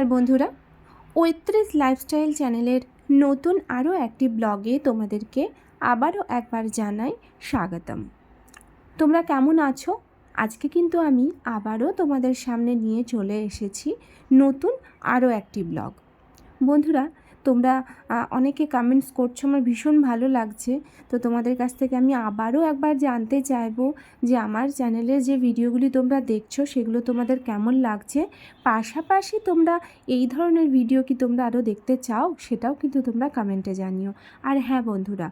নমস্কার বন্ধুরা। ঐত্রিশ লাইফস্টাইল চ্যানেলের নতুন আরও একটি ব্লগে তোমাদেরকে আবারও একবার জানাই স্বাগতম। তোমরা কেমন আছো? আজকে কিন্তু আমি আবারও তোমাদের সামনে নিয়ে চলে এসেছি নতুন আরও একটি ব্লগ। বন্ধুরা তোমরা অনেকে কমেন্টস করছ, আমার ভীষণ ভালো লাগছে। তো তোমাদের কাছ থেকে আমি আবারও একবার জানতে চাইব যে আমার চ্যানেলে যে ভিডিওগুলি তোমরা দেখছ, সেগুলো তোমাদের কেমন লাগছে? পাশাপাশি তোমরা এই ধরনের ভিডিও কি তোমরা আরও দেখতে চাও, সেটাও কিন্তু তোমরা কমেন্টে জানিও। আর হ্যাঁ বন্ধুরা,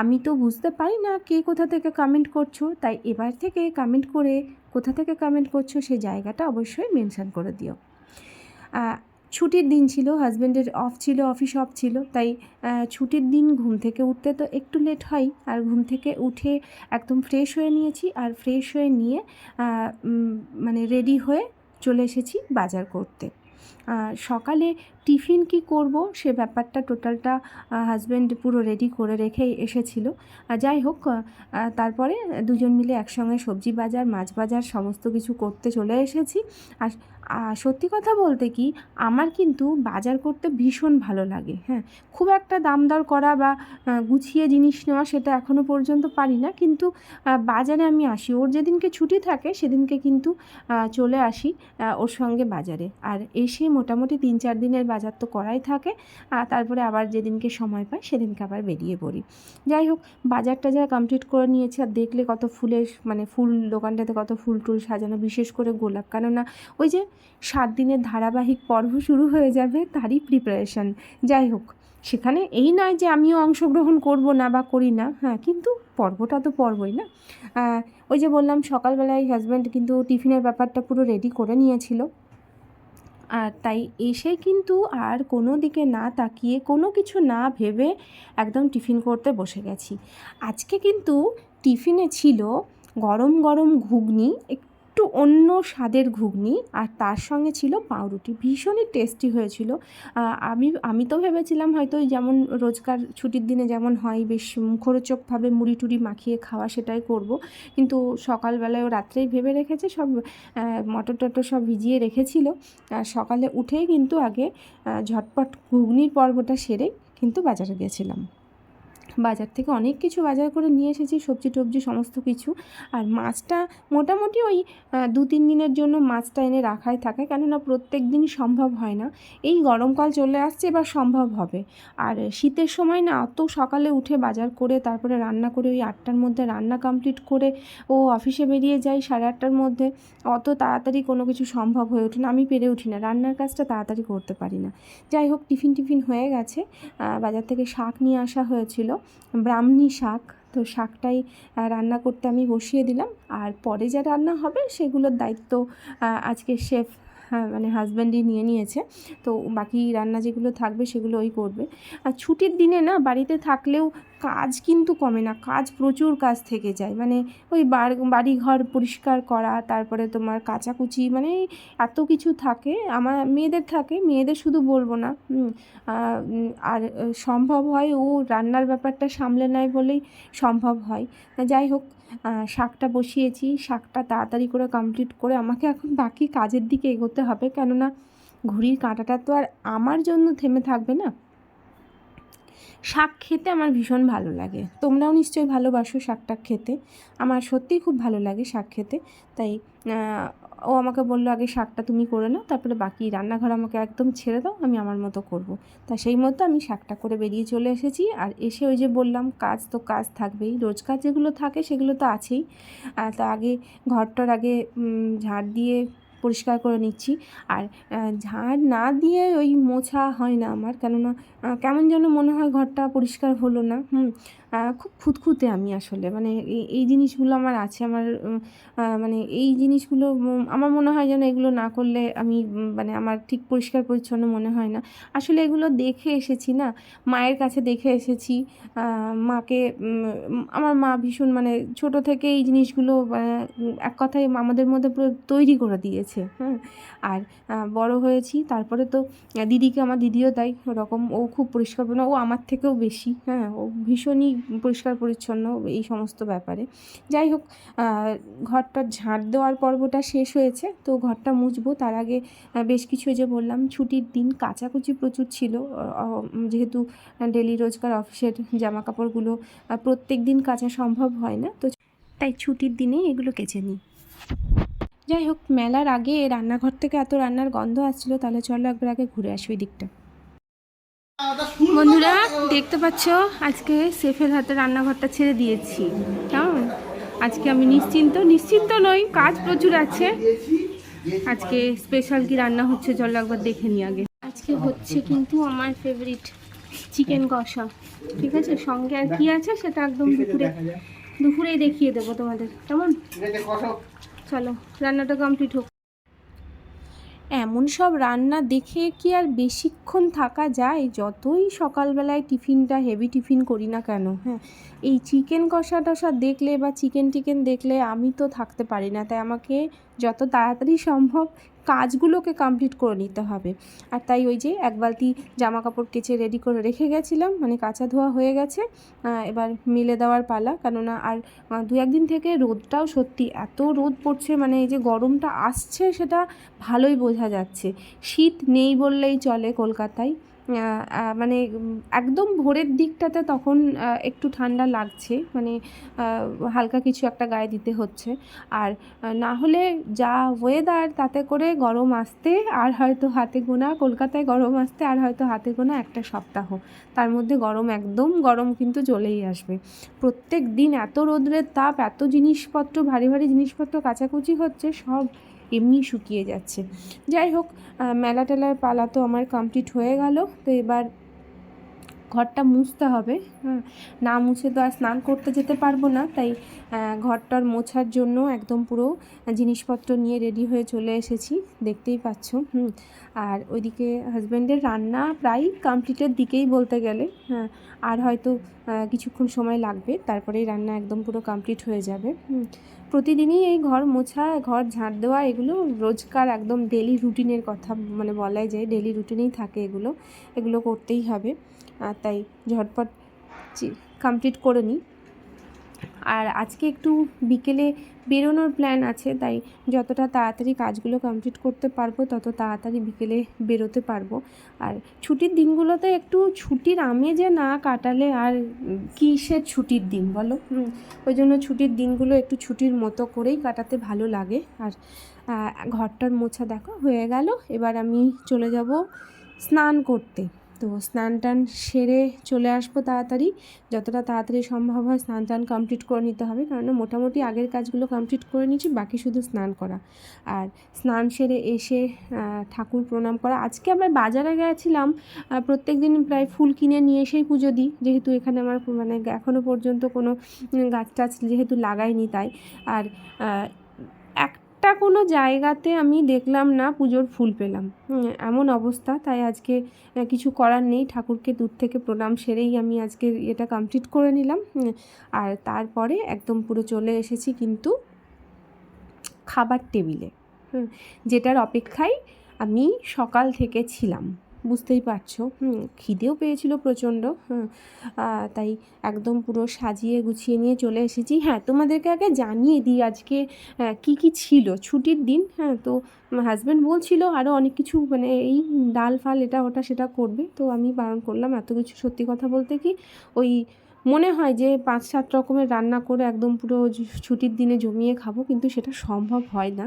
আমি তো বুঝতে পারি না কে কোথা থেকে কমেন্ট করছ, তাই এবার থেকে কমেন্ট করে কোথা থেকে কমেন্ট করছ সেই জায়গাটা অবশ্যই মেনশন করে দিও। ছুটির দিন ছিল হাজব্যান্ডের অফ ছিল অফিস অফ ছিল, তাই ছুটির দিন ঘুম থেকে উঠতে তো একটু লেট হয়, আর ঘুম থেকে উঠে একদম ফ্রেশ হয়ে নিয়েছি, আর ফ্রেশ হয়ে নিয়ে মানে রেডি হয়ে চলে এসেছি বাজার করতে। সকালে টিফিন কি করব? সে ব্যাপারটা টোটালটা হাজব্যান্ড পুরো রেডি করে রেখে এসেছিল। যাই হোক তারপরে দুজন মিলে একসঙ্গে সবজি বাজার, মাছ বাজার সমস্ত কিছু করতে চলে এসেছি। আর সত্যি কথা বলতে কি, আমার কিন্তু বাজার করতে ভীষণ ভালো লাগে হ্যাঁ। খুব একটা দাম দর করা বা গুছিয়ে জিনিস নেওয়া সেটা এখনও পর্যন্ত পারি না। কিন্তু বাজারে আমি আসি। ওর যেদিনকে ছুটি থাকে, সেদিনকে কিন্তু চলে আসি ওর সঙ্গে বাজারে। আর এসে মোটামুটি তিন চার দিনের বাজার তো করাই থাকে। আর তারপরে আবার যেদিনকে সময় পাই সেদিনকে আবার বেরিয়ে পড়ি। যাই হোক বাজার টাজার কমপ্লিট করে নিয়েছি আর দেখলে কত ফুলের মানে ফুল দোকানটাতে কত ফুল টুল সাজানো, বিশেষ করে গোলাপ। কেননা ওই যে সাত দিনের ধারাবাহিক পর্ব শুরু হয়ে যাবে তারই প্রিপারেশন যাই হোক, সেখানে এই নয় যে আমিও অংশগ্রহণ করব না বা করি না হ্যাঁ কিন্তু পর্বটা তো পর্বই না। ওই যে বললাম সকালবেলায় হাজব্যান্ড কিন্তু টিফিনের ব্যাপারটা পুরো রেডি করে নিয়েছিল। আর তাই এসে কিন্তু আর কোনো দিকে না তাকিয়ে কোনো কিছু না ভেবে একদম টিফিন করতে বসে গেছি। আজকে কিন্তু টিফিনে ছিল গরম গরম ঘুগনি একটু অন্য স্বাদের ঘুগনি আর তার সঙ্গে ছিল পাউরুটি। ভীষণই টেস্টি হয়েছিল। আমি আমি তো ভেবেছিলাম হয়তো যেমন রোজকার ছুটির দিনে যেমন হয়, বেশ মুখরোচকভাবে মুড়ি টুড়ি মাখিয়ে খাওয়া সেটাই করব। কিন্তু সকালবেলায় ও রাত্রেই ভেবে রেখেছে, সব মটর টটর সব ভিজিয়ে রেখেছিল। আর সকালে উঠেই কিন্তু আগে ঝটপট ঘুগনির পর্বটা সেরেই কিন্তু বাজারে গেছিলাম। বাজার থেকে অনেক কিছু বাজার করে নিয়ে এসেছি, সবজি টবজি সমস্ত কিছু। আর মাছটা মোটামুটি ওই দু তিন দিনের জন্য মাছটা এনে রাখাই থাকে, কেননা প্রত্যেক দিনই সম্ভব হয় না। এই গরমকাল চলে আসছে, এবার সম্ভব হবে। আর শীতের সময় না, অত সকালে উঠে বাজার করে, তারপরে রান্না করে ওই আটটার মধ্যে রান্না কমপ্লিট করে ও অফিসে বেরিয়ে যায় সাড়ে আটটার মধ্যে, অত তাড়াতাড়ি কোনো কিছু সম্ভব হয়ে ওঠে না, আমি পেরে উঠি না, রান্নার কাজটা তাড়াতাড়ি করতে পারি না। যাই হোক, টিফিন টিফিন হয়ে গেছে বাজার থেকে শাক নিয়ে আসা হয়েছিল। ব্রাহ্মী শাক। তো শাকটাই রান্না করতে আমি বসিয়ে দিলাম। আর পরে যা রান্না হবে সেগুলোর দায়িত্ব আজকে শেফ হ্যাঁ মানে হাজব্যান্ডই নিয়ে নিয়েছে। তো বাকি রান্না যেগুলো থাকবে সেগুলো ওই করবে। আর ছুটির দিনে না বাড়িতে থাকলেও কাজ কিন্তু কমে না, কাজ প্রচুর কাজ থেকে যায়। মানে ওই বাড়ি ঘর পরিষ্কার করা, তারপরে তোমার কাচাকুচি মানে এত কিছু থাকে, আমার মেয়েদের থাকে, মেয়েদের শুধু বলব না আর সম্ভব হয় ও রান্নার ব্যাপারটা সামলে নেয় বলেই সম্ভব হয়। যাই হোক শাকটা বসিয়েছি, শাকটা তাড়াতাড়ি করে কমপ্লিট করে আমাকে এখন বাকি কাজের দিকে এগোতে হবে। কেননা, ঘড়ির কাঁটাটা তো আর আমার জন্য থেমে থাকবে না। শাক খেতে আমার ভীষণ ভালো লাগে। তোমরাও নিশ্চয়ই ভালোবাসো শাকটা খেতে। আমার সত্যিই খুব ভালো লাগে শাক খেতে। তাই ও আমাকে বলল, আগে শাকটা তুমি করে নাও, তারপরে বাকি রান্নাঘর আমাকে একদম ছেড়ে দাও, আমি আমার মতো করব। তা সেই মতো আমি শাকটা করে বেরিয়ে চলে এসেছি। আর এসে ওই যে বললাম, কাজ তো কাজ থাকবেই, রোজকার যেগুলো থাকে সেগুলো তো আছেই। তা আগে ঘরটার আগে ঝাড় দিয়ে পরিষ্কার করে নিচ্ছি। আর ঝাড় না দিয়ে ওই মোছা হয় না আমার। কেননা কেমন যেন মনে হয় ঘরটা পরিষ্কার হলো না। হুম খুব খুঁতখুঁতে আমি আসলে। মানে এই জিনিসগুলো আমার আছে। আমার মানে এই জিনিসগুলো আমার মনে হয় যেন এগুলো না করলে আমি মানে আমার ঠিক পরিষ্কার পরিচ্ছন্ন মনে হয় না। আসলে এগুলো দেখে এসেছি না? মায়ের কাছে দেখে এসেছি। মাকে আমার মা ভীষণ মানে ছোট থেকে এই জিনিসগুলো এক কথায় আমাদের মধ্যে পুরো তৈরি করে দিয়েছে। হয়েছে হ্যাঁ আর বড় হয়েছি, তারপরে তো দিদিকে আমার দিদিও তাই ওরকম, ও খুব পরিষ্কার ও আমার থেকেও বেশি হ্যাঁ। ও ভীষণই পরিষ্কার পরিচ্ছন্ন এই সমস্ত ব্যাপারে। যাই হোক ঘরটা ঝাঁট দেওয়ার পর্বটা শেষ হয়েছে, তো ঘরটা মুছবো। তার আগে বেশ কিছু যে বললাম, ছুটির দিন কাচাকুচি প্রচুর ছিল যেহেতু ডেলি রোজকার অফিসের জামা কাপড়গুলো প্রত্যেক দিন কাচা সম্ভব হয় না, তো তাই ছুটির দিনেই এগুলো কেচে নিই। যাই হোক, মেলার আগে রান্নাঘর থেকে এত রান্নার গন্ধ আসছিল, তাহলে চলো একবার আগে ঘুরে আসি ওই দিকটা। বন্ধুরা, দেখতে পাচ্ছ? আজকে সেফের হাতে রান্নাঘরটা ছেড়ে দিয়েছি। কেমন? আজকে আমি নিশ্চিন্ত নিশ্চিন্ত নই, কাজ প্রচুর আছে। আজকে স্পেশাল কি রান্না হচ্ছে চলো একবার দেখে নিই আগে। আজকে হচ্ছে কিন্তু আমার ফেভারিট চিকেন কষা। ঠিক আছে? সঙ্গে আর কি আছে সেটা একদম দুপুরে দুপুরেই দেখিয়ে দেবো তোমাদের। কেমন? চলো, রান্নাটা কমপ্লিট হোক। এমন সব রান্না দেখে কি আর বেশিক্ষণ থাকা যায়? যতই সকালবেলায় টিফিনটা হেভি টিফিন করি না কেন হ্যাঁ? এই চিকেন কষা টষা দেখলে বা চিকেন টিকেন দেখলে আমি তো থাকতে পারি না। তাই আমাকে যত তাড়াতাড়ি সম্ভব কাজগুলোকে কমপ্লিট করে নিতে হবে। আর তাই ওই যে এক বালতি জামা কাপড় কেচে রেডি করে রেখে গেছিলাম মানে কাঁচা ধোয়া হয়ে গেছে। এবার মিলে দেওয়ার পালা, কেননা আর দু একদিন থেকে রোদটাও সত্যি এত রোদ পড়ছে মানে এই যে গরমটা আসছে সেটা ভালোই বোঝা যাচ্ছে। শীত নেই বললেই চলে কলকাতায়। মানে একদম ভোরের দিকটাতে তখন একটু ঠান্ডা লাগছে। মানে হালকা কিছু একটা গায়ে দিতে হচ্ছে। আর না হলে যা ওয়েদার তাতে করে গরম আসতে আর হয়তো হাতে গোনা, কলকাতায় গরম আসতে আর হয়তো হাতে গোনা একটা সপ্তাহ। তার মধ্যে গরম একদম গরম কিন্তু চলেই আসবে। প্রত্যেক দিন এত রোদ্রের তাপ, এত জিনিসপত্র, ভারী ভারী জিনিসপত্র কাচাকুচি হচ্ছে, সব এমনি শুকিয়ে যাচ্ছে। যাই হোক মেলা টেলার পালা তো আমার কমপ্লিট হয়ে গেল। তো এবার ঘরটা মুছতে হবে। না মুছে তো আর স্নান করতে যেতে পারব না। তাই ঘরটার মোছার জন্য একদম পুরো জিনিসপত্র নিয়ে রেডি হয়ে চলে এসেছি। দেখতেই পাচ্ছ, হুম। আর ওইদিকে হাজব্যান্ডের রান্না প্রায় কমপ্লিটের দিকেই বলতে গেলে হ্যাঁ। আর হয়তো কিছুক্ষণ সময় লাগবে, তারপরেই রান্না একদম পুরো কমপ্লিট হয়ে যাবে প্রতিদিনই এই ঘর মোছা, ঘর ঝাঁট দেওয়া এগুলো রোজকার একদম ডেলি রুটিনের কথা মানে বলাই যায় ডেলি রুটিনেই থাকে এগুলো। এগুলো করতেই হবে। তাই ঝটপট কমপ্লিট করে নিই। আর আজকে একটু বিকেলে বেরোনোর প্ল্যান আছে, তাই যতটা তাড়াতাড়ি কাজগুলো কমপ্লিট করতে পারব, তত তাড়াতাড়ি বিকেলে বেরোতে পারব। আর ছুটির দিনগুলোতে একটু ছুটির আমেজে না কাটালে আর কিসের ছুটির দিন বলো? ওই জন্য ছুটির দিনগুলো একটু ছুটির মতো করেই কাটাতে ভালো লাগে। আর ঘরটার মোছা দেখো, হয়ে গেল। এবার আমি চলে যাব স্নান করতে। তো স্নান টান সেরে চলে আসব তাড়াতাড়ি। যতটা তাড়াতাড়ি সম্ভব হয় স্নান টান কমপ্লিট করে নিতে হবে। কারণ মোটামুটি আগের কাজগুলো কমপ্লিট করে নিয়েছি বাকি শুধু স্নান করা। আর স্নান সেরে এসে ঠাকুর প্রণাম করা। আজকে আবার বাজারে গেছিলাম প্রত্যেক দিন প্রায় ফুল কিনে নিয়ে এসেই পুজো দিই। যেহেতু এখানে আমার মানে এখনও পর্যন্ত কোনো গাছ টাছ যেহেতু লাগাইনি তাই। আর আহ, একটা কোনো জায়গাতে আমি দেখলাম না, পুজোর ফুল পেলাম। এমন অবস্থা। তাই আজকে কিছু করার নেই। ঠাকুরকে দূর থেকে প্রণাম সেরেই আমি আজকে এটা কমপ্লিট করে নিলাম। আর তারপরে একদম পুরো চলে এসেছি কিন্তু খাবার টেবিলে। যেটার অপেক্ষায় আমি সকাল থেকে ছিলাম। বুঝতেই পারছ। খিদেও পেয়েছিল প্রচণ্ড তাই একদম পুরো সাজিয়ে গুছিয়ে নিয়ে চলে এসেছি। হ্যাঁ তোমাদেরকে আগে জানিয়ে দিই আজকে কি কি ছিল ছুটির দিন। হ্যাঁ তো হাজব্যান্ড বলছিল আরও অনেক কিছু মানে এই ডাল, ফাল, এটা, ওটা, সেটা করবে। তো আমি বারণ করলাম, এত কিছু সত্যি কথা বলতে কি ওই মনে হয় যে পাঁচ, সাত রকমের রান্না করে একদম পুরো ছুটির দিনে জমিয়ে খাব, কিন্তু সেটা সম্ভব হয় না।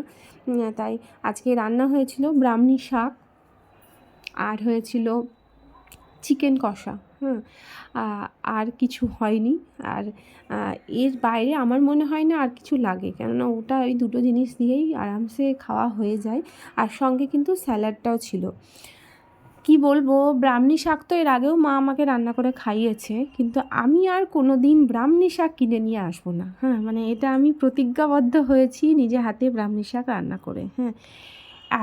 তাই আজকে রান্না হয়েছিল ব্রাহ্মী শাক। আর হয়েছিল চিকেন কষা হ্যাঁ আর কিছু হয়নি। আর এর বাইরে আমার মনে হয় না আর কিছু লাগে, কেননা ওটা ওই দুটো জিনিস দিয়েই আরামসে খাওয়া হয়ে যায়। আর সঙ্গে কিন্তু স্যালাডটাও ছিল। কি বলব, ব্রাহ্মী শাক তো এর আগেও মা আমাকে রান্না করে খাইয়েছে, কিন্তু আমি আর কোনো দিন ব্রাহ্মী শাক কিনে নিয়ে আসব না হ্যাঁ মানে এটা আমি প্রতিজ্ঞাবদ্ধ হয়েছি নিজে হাতে ব্রাহ্মী শাক রান্না করে হ্যাঁ।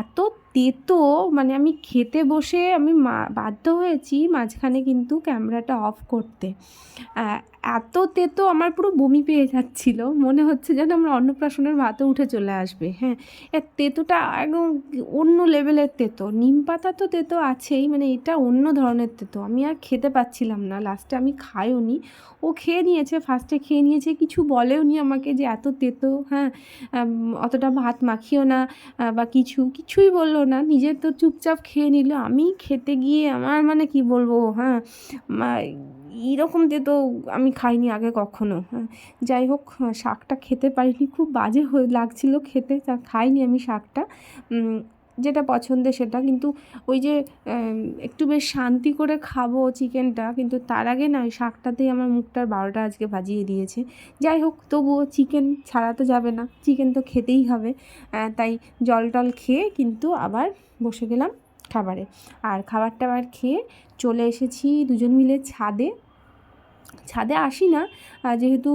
এত তেতো মানে আমি খেতে বসে আমি মা, বাধ্য হয়েছি মাঝখানে কিন্তু ক্যামেরাটা অফ করতে। এত তেতো আমার পুরো বমি পেয়ে যাচ্ছিল। মনে হচ্ছে যেন আমরা অন্নপ্রাশনের ভাতে উঠে চলে আসবে। হ্যাঁ এর তেতোটা একদম অন্য লেভেলের তেতো নিম পাতা তো তেতো আছেই মানে এটা অন্য ধরনের তেতো আমি আর খেতে পাচ্ছিলাম না। লাস্টে আমি খাইও নি ও খেয়ে নিয়েছে, ফার্স্টে খেয়ে নিয়েছে, কিছু বলেও নি আমাকে যে এত তেতো হ্যাঁ অতটা ভাত মাখিও না বা কিছু, কিছুই বলল না নিজের তো চুপচাপ খেয়ে নিল। আমি খেতে গিয়ে আমার মানে কি বলব হ্যাঁ এরকম দিয়ে তো আমি খাইনি আগে কখনো হ্যাঁ। যাই হোক, শাকটা খেতে পারিনি, খুব বাজে হয়ে লাগছিল খেতে, তা খাইনি আমি শাকটা। যেটা পছন্দের সেটা। কিন্তু ওই যে একটু বেশ শান্তি করে খাব চিকেনটা, কিন্তু তার আগে না ওই শাকটাতেই আমার মুখটার বারোটা আজকে বাজিয়ে দিয়েছে। যাই হোক, তবুও চিকেন ছাড়া তো যাবে না। চিকেন তো খেতেই হবে। তাই জল টল খেয়ে কিন্তু আবার বসে গেলাম খাবারে। আর খাবার টাবার খেয়ে চলে এসেছি দুজন মিলে ছাদে। ছাদে আসি না যেহেতু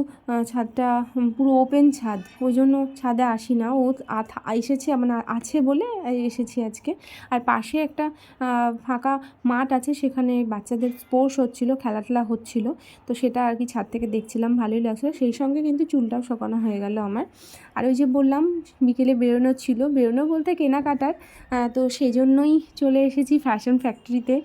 ছাদটা পুরো ওপেন ছাদ, ওই জন্য ছাদে আসি না। ও এসেছে মানে আছে বলে এসেছি আজকে। আর পাশে একটা ফাঁকা মাঠ আছে, সেখানে বাচ্চাদের স্পোর্টস হচ্ছিল খেলা টেলা হচ্ছিল। তো সেটা আর কি ছাদ থেকে দেখছিলাম, ভালোই লাগছিল। সেই সঙ্গে কিন্তু চুলটাও শোকানো হয়ে গেল আমার। আর ওই যে বললাম, বিকেলে বেরোনো ছিল। বেরোনো বলতে কেনাকাটার তো সেই জন্যই চলে এসেছি ফ্যাশন ফ্যাক্টরিতে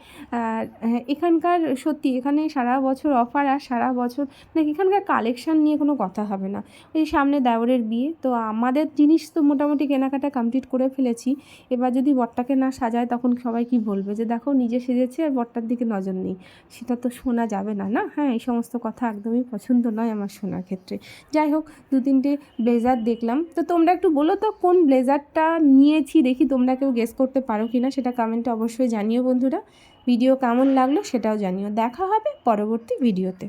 এখানকার সত্যি, এখানে সারা বছর অফার সারা বছর মানে এখানকার কালেকশান নিয়ে কোনো কথা হবে না। ওই সামনে দেওরের বিয়ে, তো আমাদের জিনিস তো মোটামুটি কেনাকাটা কমপ্লিট করে ফেলেছি। এবার যদি বরটাকে না সাজায় তখন সবাই কি বলবে? যে দেখো নিজে সেজেছে আর বরটার দিকে নজর নেই। সেটা তো শোনা যাবে না না? হ্যাঁ এই সমস্ত কথা একদমই পছন্দ নয় আমার শোনার ক্ষেত্রে। যাই হোক, দু তিনটে ব্লেজার দেখলাম। তো তোমরা একটু বলো তো, কোন ব্লেজারটা নিয়েছি? দেখি তোমরা কেউ গেস করতে পারো কি না সেটা কমেন্টে অবশ্যই জানিও বন্ধুরা। ভিডিও কেমন লাগল সেটাও জানিও। দেখা হবে পরবর্তী ভিডিওতে।